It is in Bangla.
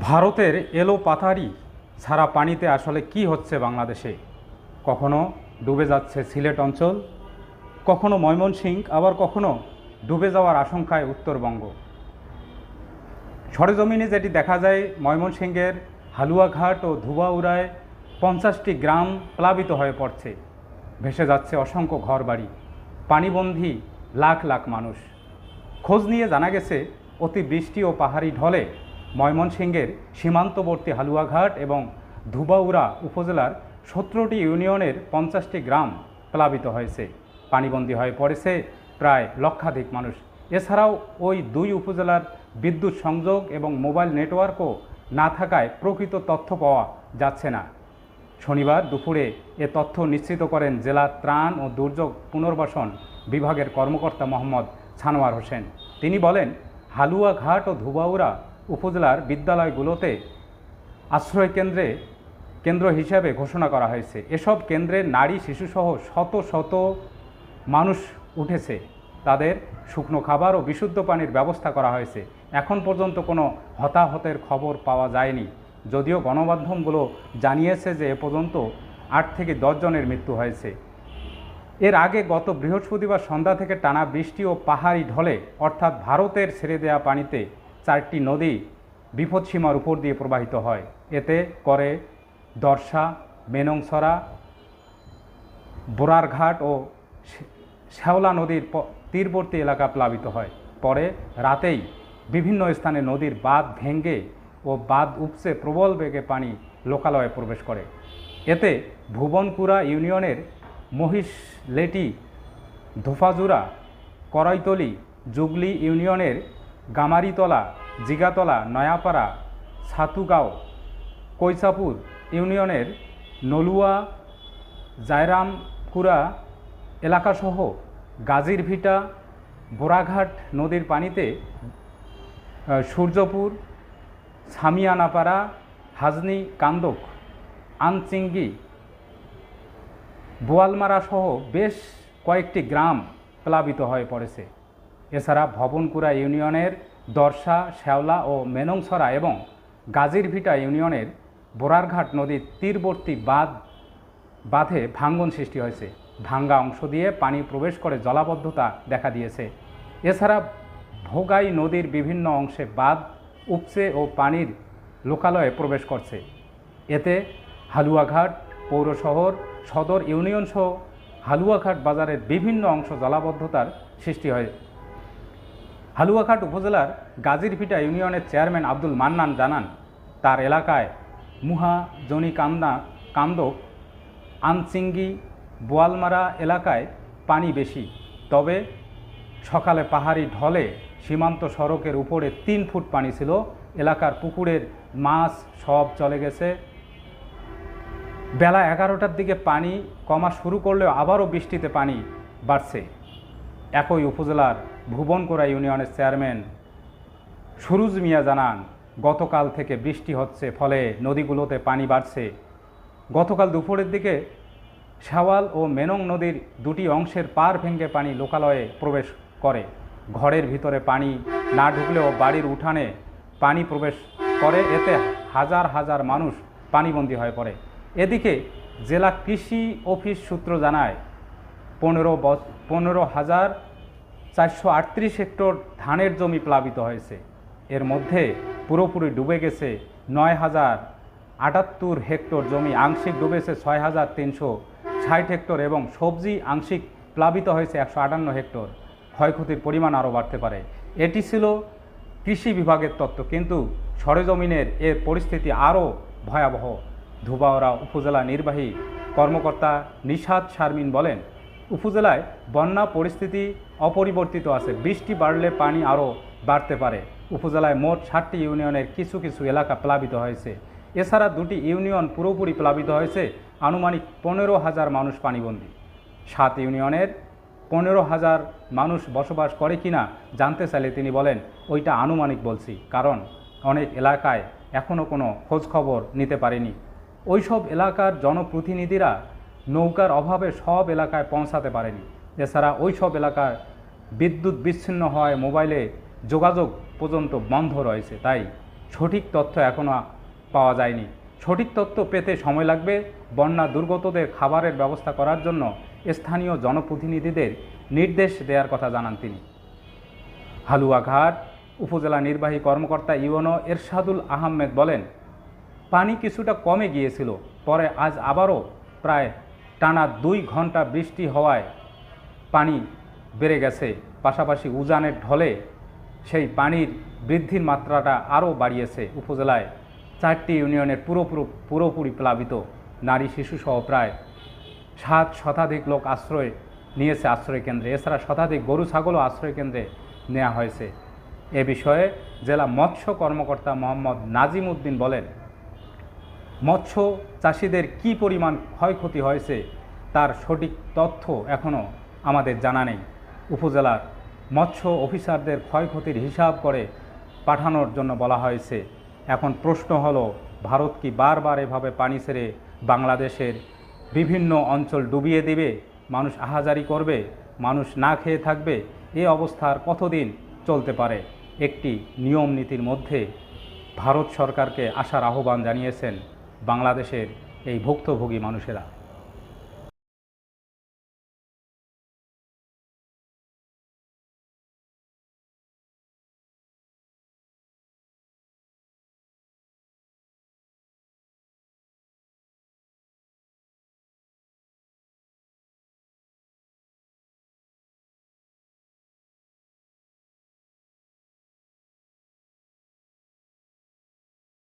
ভারতের এলো পাথারি ছাড়া পানিতে আসলে কি হচ্ছে বাংলাদেশে? কখনো ডুবে যাচ্ছে সিলেট অঞ্চল, কখনো ময়মনসিংহ, আবার কখনো ডুবে যাওয়ার আশঙ্কায় উত্তরবঙ্গ। সরেজমিনে যেটি দেখা যায়, ময়মনসিংহের হালুয়াঘাট ও ধুবাউড়ায় পঞ্চাশটি গ্রাম প্লাবিত হয়ে পড়ছে। ভেসে যাচ্ছে অসংখ্য ঘরবাড়ি পানিবন্ধী লাখ লাখ মানুষ। খোঁজ নিয়ে জানা গেছে, অতি বৃষ্টি ও পাহাড়ি ঢলে ময়মনসিংহের সীমান্তবর্তী হালুয়াঘাট এবং ধুবাউড়া উপজেলার সতেরোটি ইউনিয়নের পঞ্চাশটি গ্রাম প্লাবিত হয়েছে। পানিবন্দী হয়ে পড়েছে প্রায় লক্ষাধিক মানুষ। এছাড়াও ওই দুই উপজেলার বিদ্যুৎ সংযোগ এবং মোবাইল নেটওয়ার্কও না থাকায় প্রকৃত তথ্য পাওয়া যাচ্ছে না। শনিবার দুপুরে এ তথ্য নিশ্চিত করেন জেলা ত্রাণ ও দুর্যোগ পুনর্বাসন বিভাগের কর্মকর্তা মোহাম্মদ ছানোয়ার হোসেন। তিনি বলেন, হালুয়াঘাট ও ধুবাউড়া উপজেলার বিদ্যালয়গুলোতে আশ্রয় কেন্দ্রে কেন্দ্র হিসাবে ঘোষণা করা হয়েছে। এসব কেন্দ্রে নারী, শিশুসহ শত শত মানুষ উঠেছে। তাদের শুকনো খাবার ও বিশুদ্ধ পানির ব্যবস্থা করা হয়েছে। এখন পর্যন্ত কোনো হতাহতের খবর পাওয়া যায়নি। যদিও গণমাধ্যমগুলো জানিয়েছে যে এ পর্যন্ত আট থেকে দশ জনের মৃত্যু হয়েছে। এর আগে গত বৃহস্পতিবার সন্ধ্যা থেকে টানা বৃষ্টি ও পাহাড়ি ঢলে, অর্থাৎ ভারতের ছেড়ে দেওয়া পানিতে চারটি নদী বিপদসীমার উপর দিয়ে প্রবাহিত হয়। এতে করে দর্শা, মেনংসরা, বোরারঘাট ও শ্যাওলা নদীর তীরবর্তী এলাকা প্লাবিত হয়। পরে রাতেই বিভিন্ন স্থানে নদীর বাঁধ ভেঙ্গে ও বাঁধ উপচে প্রবল বেগে পানি লোকালয়ে প্রবেশ করে। এতে ভুবনপুরা ইউনিয়নের মহিষলেটি ধোফাজুরা করাইতলি, জুগলি ইউনিয়নের গামারিতলা, জিগাতলা, নয়াপাড়া, ছাতুগাঁও কৈসাপুর ইউনিয়নের নলুয়া জায়রামকুড়া এলাকাসহ গাজীর ভিটা বোরাঘাট নদীর পানিতে সূর্যপুর ছামিয়ানাপাড়া হাজনি, কান্দক, আনচিঙ্গি, বোয়ালমারাসহ বেশ কয়েকটি গ্রাম প্লাবিত হয়ে পড়েছে। এছাড়া ভবনকুড়া ইউনিয়নের দর্শা, শ্যাওলা ও মেনংছড়া এবং গাজীরভিটা ইউনিয়নের বোরারঘাট নদীর তীরবর্তী বাঁধ, বাঁধে ভাঙ্গন সৃষ্টি হয়েছে। ভাঙ্গা অংশ দিয়ে পানি প্রবেশ করে জলাবদ্ধতা দেখা দিয়েছে। এছাড়া ভোগাই নদীর বিভিন্ন অংশে বাঁধ উপচে ও পানির লোকালয়ে প্রবেশ করছে। এতে হালুয়াঘাট পৌর শহর, সদর ইউনিয়ন সহ হালুয়াঘাট বাজারের বিভিন্ন অংশ জলাবদ্ধতার সৃষ্টি হয়। হালুয়াঘাট উপজেলার গাজীরভিটা ইউনিয়নের চেয়ারম্যান আব্দুল মান্নান জানান, তার এলাকায় মুহা, জনি কান্দা, কান্দক আনচিঙ্গি বোয়ালমারা এলাকায় পানি বেশি। তবে সকালে পাহাড়ি ঢলে সীমান্ত সড়কের উপরে তিন ফুট পানি ছিল। এলাকার পুকুরের মাছ সব চলে গেছে। বেলা এগারোটার দিকে পানি কমা শুরু করলেও আবারও বৃষ্টিতে পানি বাড়ছে। একই উপজেলার ভুবনকোড়া ইউনিয়নের চেয়ারম্যান সুরুজ মিয়া জানান, গতকাল থেকে বৃষ্টি হচ্ছে, ফলে নদীগুলোতে পানি বাড়ছে। গতকাল দুপুরের দিকে শাওয়াল ও মেনং নদীর দুটি অংশের পার ভেঙে পানি লোকালয়ে প্রবেশ করে। ঘরের ভিতরে পানি না ঢুকলেও বাড়ির উঠানে পানি প্রবেশ করে। এতে হাজার হাজার মানুষ পানিবন্দী হয়ে পড়ে। এদিকে জেলা কৃষি অফিস সূত্র জানায় পনেরো পনেরো হাজার চারশো আটত্রিশ হেক্টর ধানের জমি প্লাবিত হয়েছে। এর মধ্যে পুরোপুরি ডুবে গেছে নয় হাজার আটাত্তর হেক্টর জমি, আংশিক ডুবেছে ছয় হাজার তিনশো ষাট হেক্টর এবং সবজি আংশিক প্লাবিত হয়েছে একশো আটান্ন হেক্টর। ক্ষয়ক্ষতির পরিমাণ আরও বাড়তে পারে। এটি ছিল কৃষি বিভাগের তত্ত্ব, কিন্তু সরেজমিনের এর পরিস্থিতি আরও ভয়াবহ। ধুবাওড়া উপজেলা নির্বাহী কর্মকর্তা নিশাদ শারমিন বলেন উপজেলায় বন্যা পরিস্থিতি অপরিবর্তিত আছে। বৃষ্টি বাড়লে পানি আরও বাড়তে পারে। উপজেলায় মোট ষাটটি ইউনিয়নের কিছু কিছু এলাকা প্লাবিত হয়েছে। এছাড়া দুটি ইউনিয়ন পুরোপুরি প্লাবিত হয়েছে। আনুমানিক পনেরো হাজার মানুষ পানিবন্দী। সাত ইউনিয়নের পনেরো হাজার মানুষ বসবাস করে কিনা জানতে চাইলে তিনি বলেন, ওইটা আনুমানিক বলছি, কারণ অনেক এলাকায় এখনও কোনো খোঁজ খবর নিতে পারেনি। ওইসব এলাকার জনপ্রতিনিধিরা নৌকার অভাবে সব এলাকায় পৌঁছাতে পারেনি। এছাড়া ওই সব এলাকায় বিদ্যুৎ বিচ্ছিন্ন হওয়ায় মোবাইলে যোগাযোগ পর্যন্ত বন্ধ রয়েছে, তাই সঠিক তথ্য এখনও পাওয়া যায়নি। সঠিক তথ্য পেতে সময় লাগবে। বন্যা দুর্গতদের খাবারের ব্যবস্থা করার জন্য স্থানীয় জনপ্রতিনিধিদের নির্দেশ দেওয়ার কথা জানান তিনি। হালুয়াঘাট উপজেলা নির্বাহী কর্মকর্তা ইউনো এরশাদুল আহমেদ বলেন, পানি কিছুটা কমে গিয়েছিল, পরে আজ আবারও প্রায় টানা দুই ঘণ্টা বৃষ্টি হওয়ায় পানি বেড়ে গেছে। পাশাপাশি উজানের ঢলে সেই পানির বৃদ্ধির মাত্রাটা আরও বাড়িয়েছে উপজেলায়। চারটি ইউনিয়নের পুরোপুরো, পুরোপুরি প্লাবিত। নারী শিশুসহ প্রায় সাত শতাধিক লোক আশ্রয় নিয়েছে আশ্রয় কেন্দ্রে। এছাড়া শতাধিক গরু, ছাগলও আশ্রয় কেন্দ্রে নেওয়া হয়েছে। এ বিষয়ে জেলা মৎস্য কর্মকর্তা মোহাম্মদ নাজিম উদ্দিন বলেন মৎস্য চাষিদের কি পরিমাণ ক্ষয়ক্ষতি হয়েছে, তার সঠিক তথ্য এখনও আমাদের জানা নেই। উপজেলার মৎস্য অফিসারদের ক্ষয়ক্ষতির হিসাব করে পাঠানোর জন্য বলা হয়েছে। এখন প্রশ্ন হলো, ভারত কি বারবার এভাবে পানি ছেড়ে বাংলাদেশের বিভিন্ন অঞ্চল ডুবিয়ে দেবে? মানুষ আহাজারি করবে? মানুষ না খেয়ে থাকবে? এ অবস্থার কতদিন চলতে পারে? একটি নিয়ম নীতির মধ্যে ভারত সরকারকে আসার আহ্বান জানিয়েছেন বাংলাদেশের এই ভুক্তভোগী মানুষেরা।